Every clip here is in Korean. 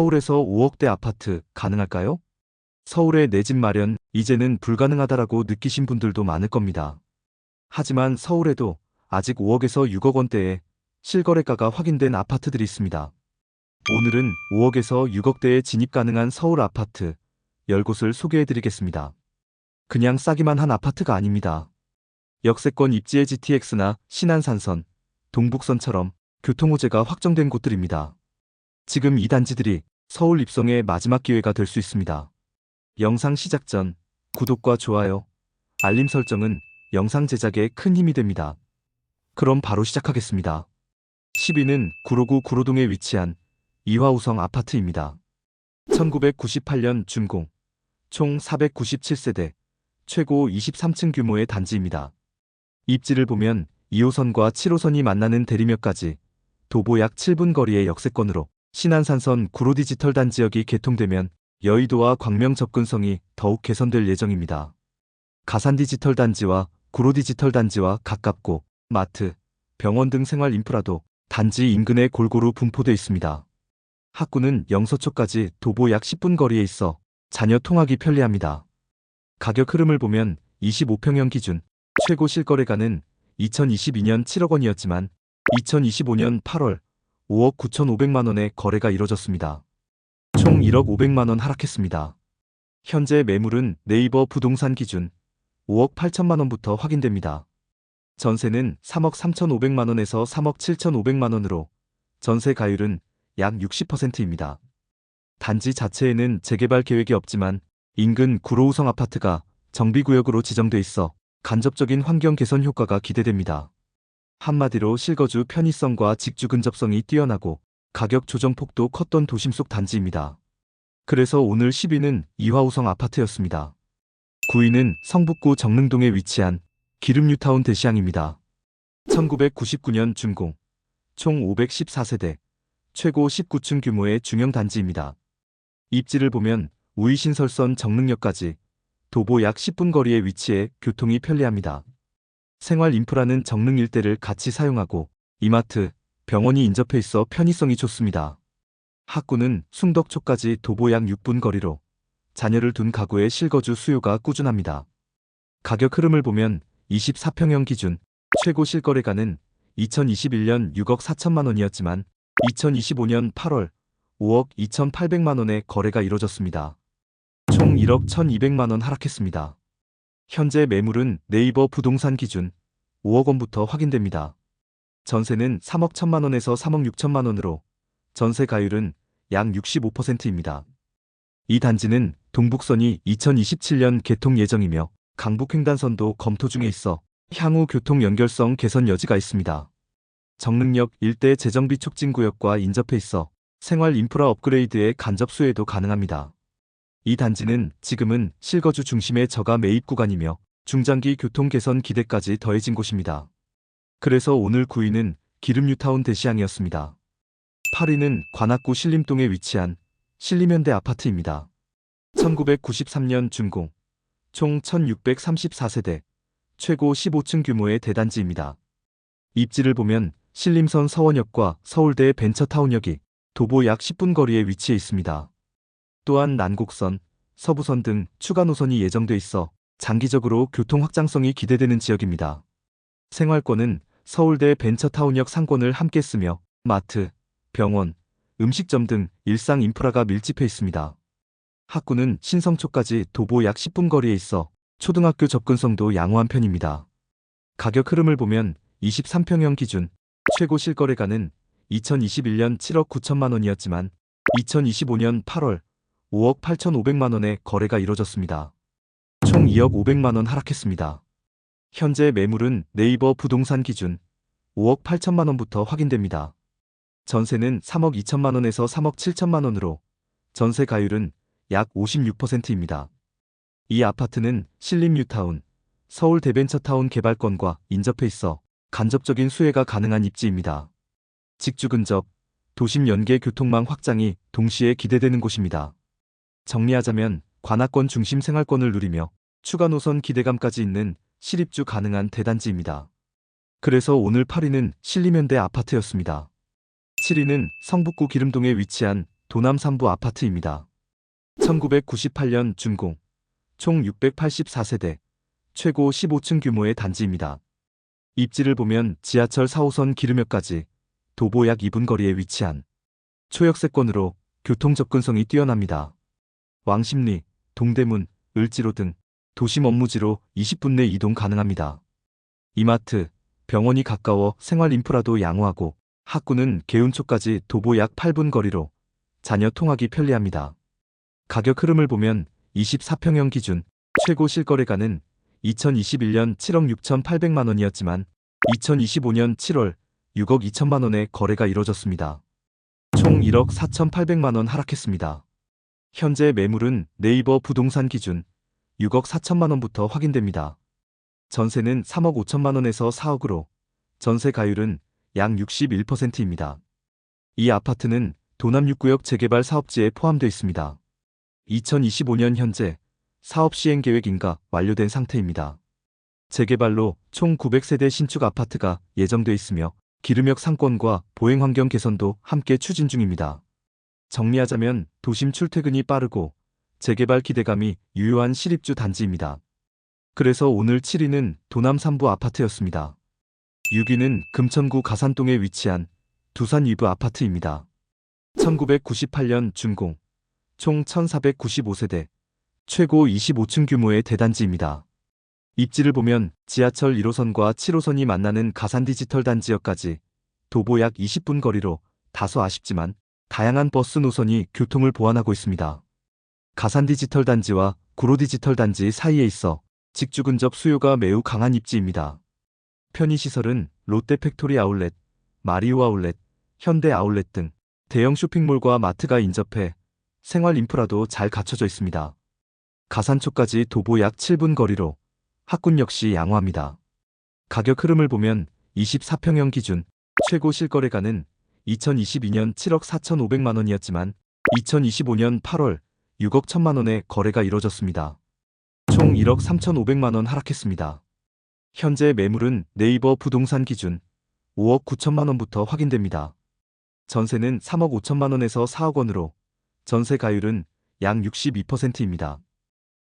서울에서 5억대 아파트 가능할까요? 서울에 내 집 마련 이제는 불가능하다라고 느끼신 분들도 많을 겁니다. 하지만 서울에도 아직 5억에서 6억 원대의 실거래가가 확인된 아파트들이 있습니다. 오늘은 5억에서 6억대에 진입 가능한 서울 아파트 10곳을 소개해 드리겠습니다. 그냥 싸기만 한 아파트가 아닙니다. 역세권 입지의 GTX나 신안산선, 동북선처럼 교통호재가 확정된 곳들입니다. 지금 이 단지들이 서울 입성의 마지막 기회가 될 수 있습니다. 영상 시작 전 구독과 좋아요, 알림 설정은 영상 제작에 큰 힘이 됩니다. 그럼 바로 시작하겠습니다. 10위는 구로구 구로동에 위치한 이화우성 아파트입니다. 1998년 준공, 총 497세대, 최고 23층 규모의 단지입니다. 입지를 보면 2호선과 7호선이 만나는 대리역까지 도보 약 7분 거리의 역세권으로 신안산선 구로 디지털 단지역이 개통되면 여의도와 광명 접근성이 더욱 개선될 예정입니다. 가산 디지털 단지와 구로 디지털 단지와 가깝고 마트, 병원 등 생활 인프라도 단지 인근에 골고루 분포돼 있습니다. 학구는 영서초까지 도보 약 10분 거리에 있어 자녀 통학이 편리합니다. 가격 흐름을 보면 25평형 기준 최고 실거래가는 2022년 7억 원이었지만 2025년 8월 5억 9,500만 원의 거래가 이뤄졌습니다. 총 1억 500만 원 하락했습니다. 현재 매물은 네이버 부동산 기준 5억 8천만 원부터 확인됩니다. 전세는 3억 3,500만 원에서 3억 7,500만 원으로 전세 가율은 약 60%입니다. 단지 자체에는 재개발 계획이 없지만 인근 구로우성 아파트가 정비구역으로 지정돼 있어 간접적인 환경 개선 효과가 기대됩니다. 한마디로 실거주 편의성과 직주 근접성이 뛰어나고 가격 조정폭도 컸던 도심 속 단지입니다. 그래서 오늘 10위는 이화우성 아파트였습니다. 9위는 성북구 정릉동에 위치한 기름뉴타운 대시양입니다. 1999년 준공, 총 514세대, 최고 19층 규모의 중형 단지입니다. 입지를 보면 우이신설선 정릉역까지 도보 약 10분 거리에 위치해 교통이 편리합니다. 생활 인프라는 정릉 일대를 같이 사용하고 이마트, 병원이 인접해 있어 편의성이 좋습니다. 학구는 숭덕초까지 도보 약 6분 거리로 자녀를 둔 가구의 실거주 수요가 꾸준합니다. 가격 흐름을 보면 24평형 기준 최고 실거래가는 2021년 6억 4천만 원이었지만 2025년 8월 5억 2,800만 원의 거래가 이뤄졌습니다. 총 1억 1,200만 원 하락했습니다. 현재 매물은 네이버 부동산 기준 5억 원부터 확인됩니다. 전세는 3억 1천만 원에서 3억 6천만 원으로 전세 가율은 약 65%입니다. 이 단지는 동북선이 2027년 개통 예정이며 강북횡단선도 검토 중에 있어 향후 교통 연결성 개선 여지가 있습니다. 정릉역 일대 재정비 촉진 구역과 인접해 있어 생활 인프라 업그레이드의 간접 수혜도 가능합니다. 이 단지는 지금은 실거주 중심의 저가 매입 구간이며 중장기 교통 개선 기대까지 더해진 곳입니다. 그래서 오늘 9위는 기름뉴타운 대시양이었습니다. 8위는 관악구 신림동에 위치한 신림현대 아파트입니다. 1993년 준공, 총 1634세대, 최고 15층 규모의 대단지입니다. 입지를 보면 신림선 서원역과 서울대 벤처타운역이 도보 약 10분 거리에 위치해 있습니다. 또한 난곡선, 서부선 등 추가 노선이 예정돼 있어 장기적으로 교통 확장성이 기대되는 지역입니다. 생활권은 서울대 벤처타운역 상권을 함께 쓰며 마트, 병원, 음식점 등 일상 인프라가 밀집해 있습니다. 학구는 신성초까지 도보 약 10분 거리에 있어 초등학교 접근성도 양호한 편입니다. 가격 흐름을 보면 23평형 기준 최고 실거래가는 2021년 7억 9천만 원이었지만 2025년 8월 5억 8천5백만 원의 거래가 이뤄졌습니다. 총 2억 5백만 원 하락했습니다. 현재 매물은 네이버 부동산 기준 5억 8천만 원부터 확인됩니다. 전세는 3억 2천만 원에서 3억 7천만 원으로 전세 가율은 약 56%입니다. 이 아파트는 신림뉴타운, 서울 대벤처타운 개발권과 인접해 있어 간접적인 수혜가 가능한 입지입니다. 직주 근접, 도심 연계 교통망 확장이 동시에 기대되는 곳입니다. 정리하자면 관악권 중심 생활권을 누리며 추가 노선 기대감까지 있는 실입주 가능한 대단지입니다. 그래서 오늘 8위는 신림현대 아파트였습니다. 7위는 성북구 기름동에 위치한 도남 3부 아파트입니다. 1998년 준공, 총 684세대, 최고 15층 규모의 단지입니다. 입지를 보면 지하철 4호선 기름역까지 도보 약 2분 거리에 위치한 초역세권으로 교통 접근성이 뛰어납니다. 왕십리, 동대문, 을지로 등 도심 업무지로 20분 내 이동 가능합니다. 이마트, 병원이 가까워 생활 인프라도 양호하고 학구는 개운초까지 도보 약 8분 거리로 자녀 통학이 편리합니다. 가격 흐름을 보면 24평형 기준 최고 실거래가는 2021년 7억 6,800만 원이었지만 2025년 7월 6억 2천만 원의 거래가 이뤄졌습니다. 총 1억 4,800만 원 하락했습니다. 현재 매물은 네이버 부동산 기준 6억 4천만 원부터 확인됩니다. 전세는 3억 5천만 원에서 4억으로 전세 가율은 약 61%입니다. 이 아파트는 도남 6구역 재개발 사업지에 포함되어 있습니다. 2025년 현재 사업 시행 계획 인가 완료된 상태입니다. 재개발로 총 900세대 신축 아파트가 예정돼 있으며 기름역 상권과 보행 환경 개선도 함께 추진 중입니다. 정리하자면 도심 출퇴근이 빠르고 재개발 기대감이 유효한 시립주 단지입니다. 그래서 오늘 7위는 도남 3부 아파트였습니다. 6위는 금천구 가산동에 위치한 두산 위브 아파트입니다. 1998년 준공, 총 1495세대, 최고 25층 규모의 대단지입니다. 입지를 보면 지하철 1호선과 7호선이 만나는 가산 디지털 단지역까지 도보 약 20분 거리로 다소 아쉽지만 다양한 버스 노선이 교통을 보완하고 있습니다. 가산 디지털 단지와 구로 디지털 단지 사이에 있어 직주 근접 수요가 매우 강한 입지입니다. 편의시설은 롯데 팩토리 아울렛, 마리오 아울렛, 현대 아울렛 등 대형 쇼핑몰과 마트가 인접해 생활 인프라도 잘 갖춰져 있습니다. 가산초까지 도보 약 7분 거리로 학군 역시 양호합니다. 가격 흐름을 보면 24평형 기준 최고 실거래가는 2022년 7억 4,500만 원이었지만 2025년 8월 6억 1천만 원의 거래가 이뤄졌습니다. 총 1억 3,500만 원 하락했습니다. 현재 매물은 네이버 부동산 기준 5억 9천만 원부터 확인됩니다. 전세는 3억 5천만 원에서 4억 원으로 전세 가율은 약 62%입니다.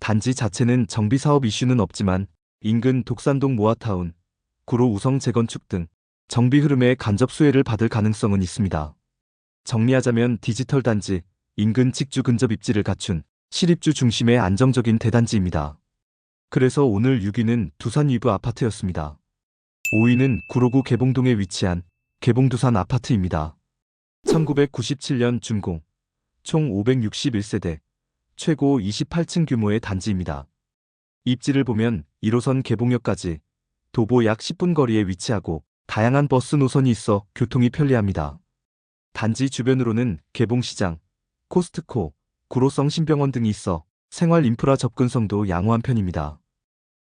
단지 자체는 정비 사업 이슈는 없지만 인근 독산동 모아타운, 구로 우성 재건축 등 정비 흐름에 간접 수혜를 받을 가능성은 있습니다. 정리하자면 디지털 단지, 인근 직주 근접 입지를 갖춘 시립주 중심의 안정적인 대단지입니다. 그래서 오늘 6위는 두산 위브 아파트였습니다. 5위는 구로구 개봉동에 위치한 개봉두산 아파트입니다. 1997년 준공, 총 561세대, 최고 28층 규모의 단지입니다. 입지를 보면 1호선 개봉역까지 도보 약 10분 거리에 위치하고 다양한 버스 노선이 있어 교통이 편리합니다. 단지 주변으로는 개봉시장, 코스트코, 구로성 신병원 등이 있어 생활 인프라 접근성도 양호한 편입니다.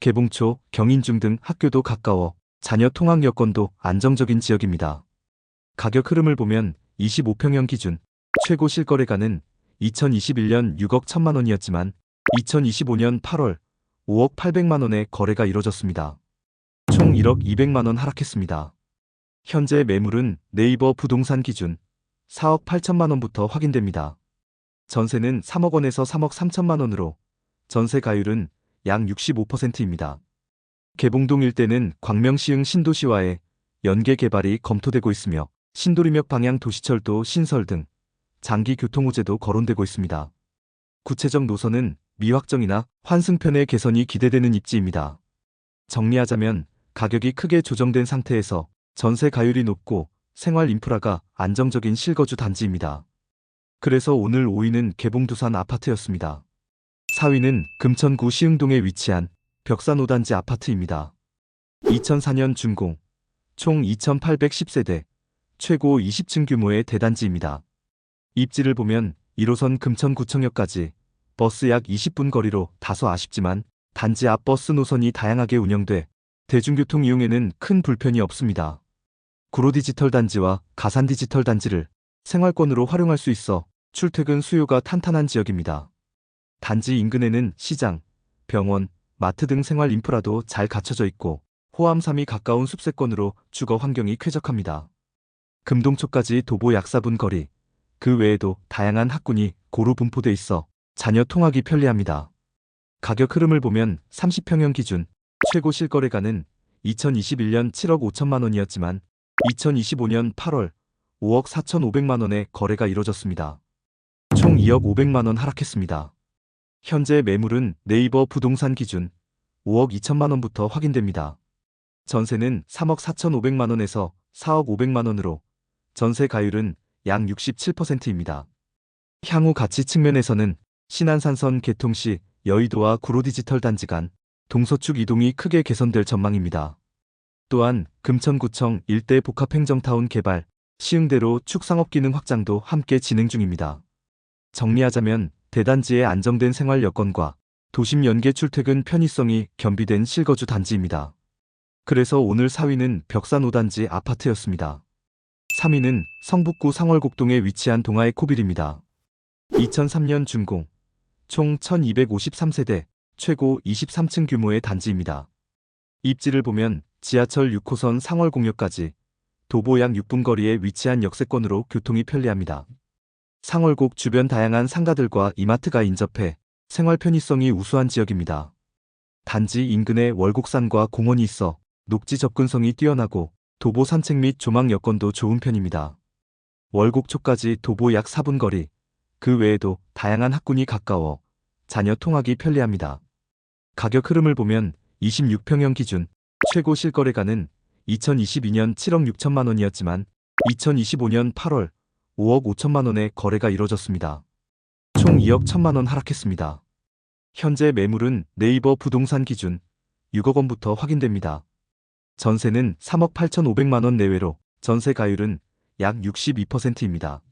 개봉초, 경인중 등 학교도 가까워 자녀 통학 여건도 안정적인 지역입니다. 가격 흐름을 보면 25평형 기준 최고 실거래가는 2021년 6억 1천만 원이었지만 2025년 8월 5억 800만 원의 거래가 이뤄졌습니다. 총 1억 200만 원 하락했습니다. 현재 매물은 네이버 부동산 기준 4억 8천만 원부터 확인됩니다. 전세는 3억 원에서 3억 3천만 원으로 전세 가율은 약 65%입니다. 개봉동 일대는 광명시흥 신도시와의 연계 개발이 검토되고 있으며 신도림역 방향 도시철도 신설 등 장기 교통호재도 거론되고 있습니다. 구체적 노선은 미확정이나 환승편의 개선이 기대되는 입지입니다. 정리하자면 가격이 크게 조정된 상태에서 전세 가율이 높고 생활 인프라가 안정적인 실거주 단지입니다. 그래서 오늘 5위는 개봉 두산 아파트였습니다. 4위는 금천구 시흥동에 위치한 벽산 5단지 아파트입니다. 2004년 준공, 총 2810세대, 최고 20층 규모의 대단지입니다. 입지를 보면 1호선 금천구청역까지 버스 약 20분 거리로 다소 아쉽지만 단지 앞 버스 노선이 다양하게 운영돼 대중교통 이용에는 큰 불편이 없습니다. 구로 디지털 단지와 가산 디지털 단지를 생활권으로 활용할 수 있어 출퇴근 수요가 탄탄한 지역입니다. 단지 인근에는 시장, 병원, 마트 등 생활 인프라도 잘 갖춰져 있고 호암삼이 가까운 숲세권으로 주거 환경이 쾌적합니다. 금동초까지 도보 약 4분 거리, 그 외에도 다양한 학군이 고루 분포돼 있어 자녀 통학이 편리합니다. 가격 흐름을 보면 30평형 기준 최고 실거래가는 2021년 7억 5천만 원이었지만 2025년 8월 5억 4천5백만 원의 거래가 이뤄졌습니다. 총 2억 5백만 원 하락했습니다. 현재 매물은 네이버 부동산 기준 5억 2천만 원부터 확인됩니다. 전세는 3억 4천5백만 원에서 4억 5백만 원으로 전세 가율은 약 67%입니다. 향후 가치 측면에서는 신안산선 개통 시 여의도와 구로디지털 단지 간 동서축 이동이 크게 개선될 전망입니다. 또한 금천구청 일대 복합행정타운 개발, 시흥대로 축상업 기능 확장도 함께 진행 중입니다. 정리하자면 대단지의 안정된 생활 여건과 도심 연계 출퇴근 편의성이 겸비된 실거주 단지입니다. 그래서 오늘 4위는 벽산 5단지 아파트였습니다. 3위는 성북구 상월곡동에 위치한 동아의 코빌입니다. 2003년 준공, 총 1253세대, 최고 23층 규모의 단지입니다. 입지를 보면 지하철 6호선 상월공역까지 도보 약 6분 거리에 위치한 역세권으로 교통이 편리합니다. 상월곡 주변 다양한 상가들과 이마트가 인접해 생활 편의성이 우수한 지역입니다. 단지 인근에 월곡산과 공원이 있어 녹지 접근성이 뛰어나고 도보 산책 및 조망 여건도 좋은 편입니다. 월곡초까지 도보 약 4분 거리, 그 외에도 다양한 학군이 가까워 자녀 통학이 편리합니다. 가격 흐름을 보면 26평형 기준 최고 실거래가는 2022년 7억 6천만 원이었지만 2025년 8월 5억 5천만 원의 거래가 이뤄졌습니다. 총 2억 1천만 원 하락했습니다. 현재 매물은 네이버 부동산 기준 6억 원부터 확인됩니다. 전세는 3억 8천5백만 원 내외로 전세 가율은 약 62%입니다.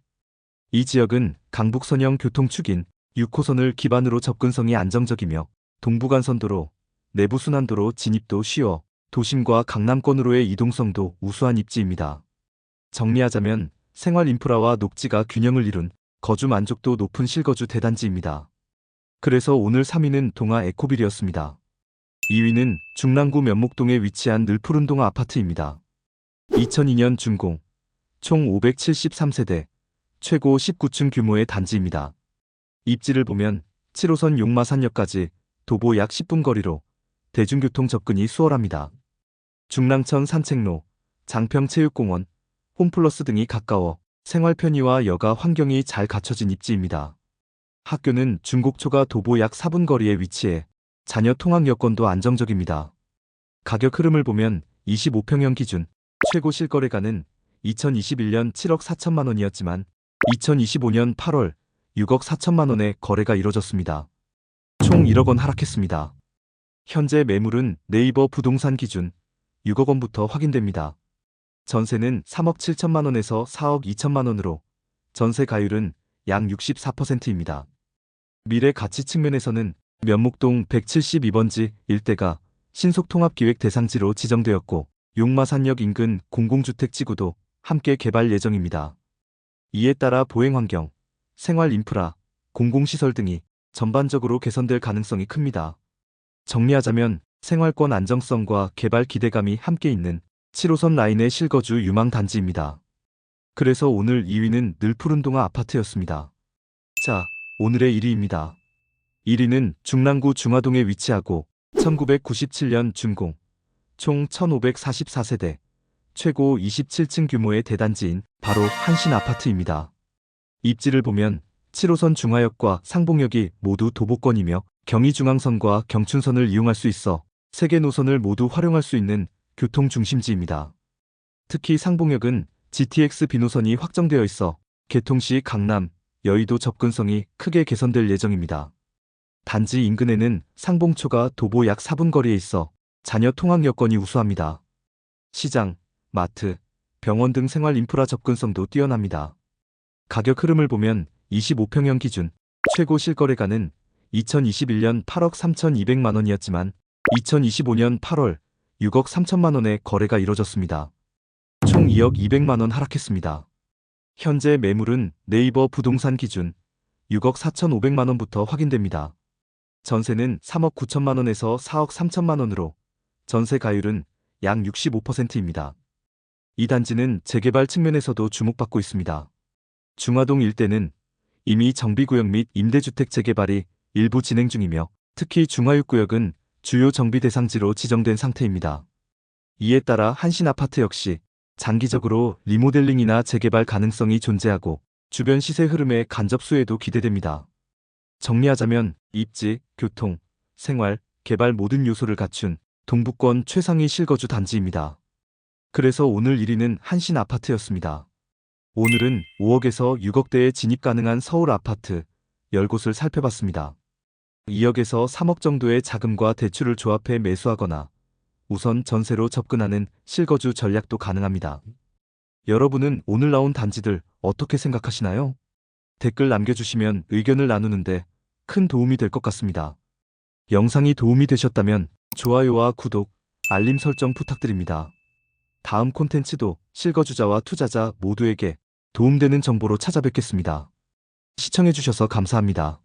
이 지역은 강북선형 교통축인 6호선을 기반으로 접근성이 안정적이며 동부간선도로, 내부순환도로 진입도 쉬워 도심과 강남권으로의 이동성도 우수한 입지입니다. 정리하자면 생활 인프라와 녹지가 균형을 이룬 거주 만족도 높은 실거주 대단지입니다. 그래서 오늘 3위는 동아 에코빌이었습니다. 2위는 중랑구 면목동에 위치한 늘푸른 동 아파트입니다. 2002년 준공, 총 573세대, 최고 19층 규모의 단지입니다. 입지를 보면 7호선 용마산역까지 도보 약 10분 거리로 대중교통 접근이 수월합니다. 중랑천 산책로, 장평체육공원, 홈플러스 등이 가까워 생활 편의와 여가 환경이 잘 갖춰진 입지입니다. 학교는 중곡초가 도보 약 4분 거리에 위치해 자녀 통학 여건도 안정적입니다. 가격 흐름을 보면 25평형 기준 최고 실거래가는 2021년 7억 4천만 원이었지만 2025년 8월 6억 4천만 원의 거래가 이뤄졌습니다. 총 1억 원 하락했습니다. 현재 매물은 네이버 부동산 기준 6억 원부터 확인됩니다. 전세는 3억 7천만 원에서 4억 2천만 원으로 전세 가율은 약 64%입니다. 미래 가치 측면에서는 면목동 172번지 일대가 신속통합기획 대상지로 지정되었고 용마산역 인근 공공주택지구도 함께 개발 예정입니다. 이에 따라 보행환경, 생활 인프라, 공공시설 등이 전반적으로 개선될 가능성이 큽니다. 정리하자면 생활권 안정성과 개발 기대감이 함께 있는 7호선 라인의 실거주 유망 단지입니다. 그래서 오늘 2위는 늘 푸른동아 아파트였습니다. 자, 오늘의 1위입니다. 1위는 중랑구 중화동에 위치하고 1997년 준공, 총 1544세대, 최고 27층 규모의 대단지인 바로 한신 아파트입니다. 입지를 보면 7호선 중화역과 상봉역이 모두 도보권이며 경의중앙선과 경춘선을 이용할 수 있어 세 개 노선을 모두 활용할 수 있는 교통 중심지입니다. 특히 상봉역은 GTX 비노선이 확정되어 있어 개통 시 강남, 여의도 접근성이 크게 개선될 예정입니다. 단지 인근에는 상봉초가 도보 약 4분 거리에 있어 자녀 통학 여건이 우수합니다. 시장, 마트, 병원 등 생활 인프라 접근성도 뛰어납니다. 가격 흐름을 보면 25평형 기준 최고 실거래가는 2021년 8억 3,200만 원이었지만 2025년 8월 6억 3천만 원의 거래가 이뤄졌습니다. 총 2억 200만 원 하락했습니다. 현재 매물은 네이버 부동산 기준 6억 4천5백만 원부터 확인됩니다. 전세는 3억 9천만 원에서 4억 3천만 원으로 전세 가율은 약 65%입니다. 이 단지는 재개발 측면에서도 주목받고 있습니다. 중화동 일대는 이미 정비구역 및 임대주택 재개발이 일부 진행 중이며 특히 중화육구역은 주요 정비 대상지로 지정된 상태입니다. 이에 따라 한신아파트 역시 장기적으로 리모델링이나 재개발 가능성이 존재하고 주변 시세 흐름의 간접 수혜도 기대됩니다. 정리하자면 입지, 교통, 생활, 개발 모든 요소를 갖춘 동부권 최상위 실거주 단지입니다. 그래서 오늘 1위는 한신 아파트였습니다. 오늘은 5억에서 6억대에 진입 가능한 서울 아파트 10곳을 살펴봤습니다. 2억에서 3억 정도의 자금과 대출을 조합해 매수하거나 우선 전세로 접근하는 실거주 전략도 가능합니다. 여러분은 오늘 나온 단지들 어떻게 생각하시나요? 댓글 남겨주시면 의견을 나누는데 큰 도움이 될 것 같습니다. 영상이 도움이 되셨다면 좋아요와 구독, 알림 설정 부탁드립니다. 다음 콘텐츠도 실거주자와 투자자 모두에게 도움되는 정보로 찾아뵙겠습니다. 시청해주셔서 감사합니다.